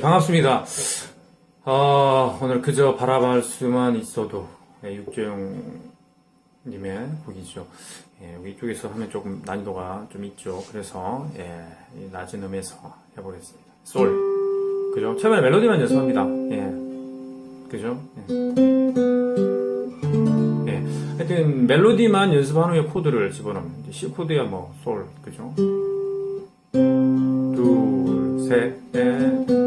반갑습니다. 어, 오늘 그저 바라볼 수만 있어도 예, 육조영님의 곡이죠. 예, 여기 이쪽에서 하면 조금 난이도가 좀 있죠. 그래서 예, 이 낮은 음에서 해보겠습니다. 솔, 그죠? 처음에 멜로디만 연습합니다. 예, 그죠? 예. 예, 하여튼 멜로디만 연습한 후에 코드를 집어넣으면 C 코드야 뭐 솔, 그죠? 둘, 셋, 넷,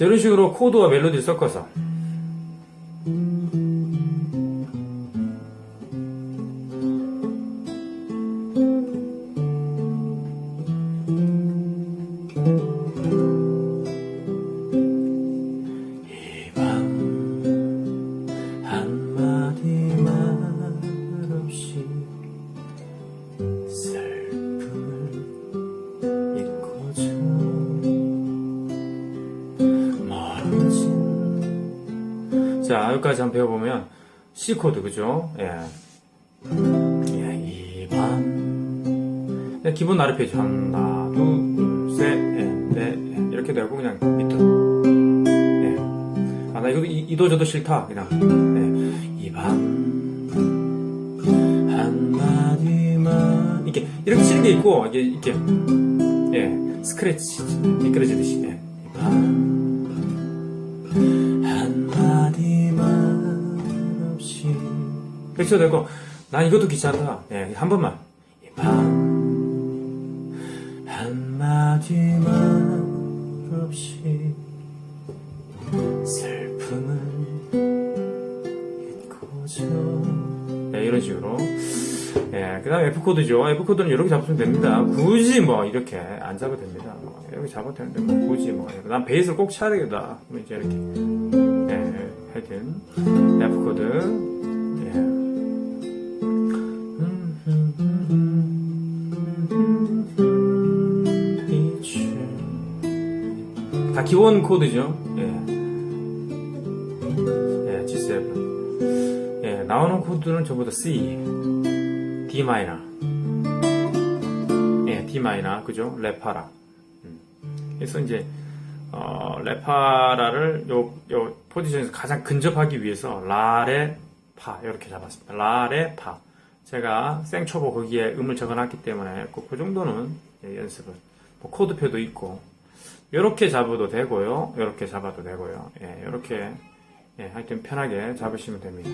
이런 식으로 코드와 멜로디를 섞어서 자 여기까지 한번 배워보면 C 코드 그죠? 예. 예, 이밤 네, 기본 아르페지오 하나 둘셋넷 이렇게 되고 그냥 밑으로 예. 아, 나 이거 이, 이도 저도 싫다. 그냥. 예. 이밤 한마디만 이렇게 이렇게 치는 게 있고 이게 이렇게 예 스크래치 미끄러지듯이 예. 이밤 쳐도 되고 난 이것도 귀찮다. 예, 한 번만. 이밤 한마디만 없이 슬픔을 잊고자 네, 이런 식으로. 예, 그 다음에 F코드죠. F코드는 이렇게 잡으면 됩니다. 굳이 뭐 이렇게 안 잡아도 됩니다. 뭐 이렇게 잡아도 되는데 뭐 굳이 뭐 난 베이스를 꼭 쳐야 되겠다. 그러면 이제 이렇게. 예, 하여튼 F코드 다 기본 코드죠. 예. 예, G7. 예, 나오는 코드는 전부 다 C, D 마이너. 예, D 마이너, 그죠? 레파라. 음. 그래서 이제, 어, 레파라를 요, 요 포지션에서 가장 근접하기 위해서 라레 파, 이렇게 잡았습니다. 라레 파. 제가 생초보 거기에 음을 적어놨기 때문에 그, 그 정도는 예, 연습을. 뭐 코드표도 있고, 이렇게 잡아도 되고요. 이렇게 잡아도 되고요. 예, 이렇게 예, 하여튼 편하게 잡으시면 됩니다.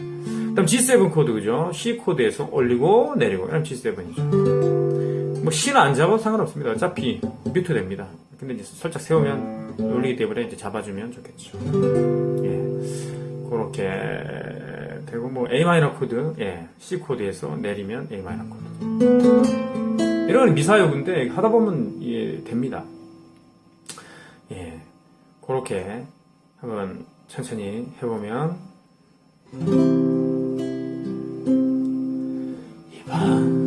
그다음 G7 코드 그죠? C 코드에서 올리고 내리고 이런 G7이죠. 뭐 C는 안 잡아도 상관없습니다. 어차피 뮤트 됩니다. 근데 이제 살짝 세우면 올리기 때문에 이제 잡아주면 좋겠죠. 예, 그렇게 되고 뭐 A 마이너 코드, 예, C 코드에서 내리면 A 마이너 코드. 이런 미사역인데 하다 보면 예, 됩니다. 예, 그렇게 한번 천천히 해보면. 이밤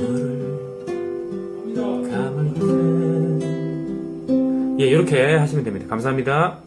눈물을 감을 때 예, 이렇게 하시면 됩니다. 감사합니다.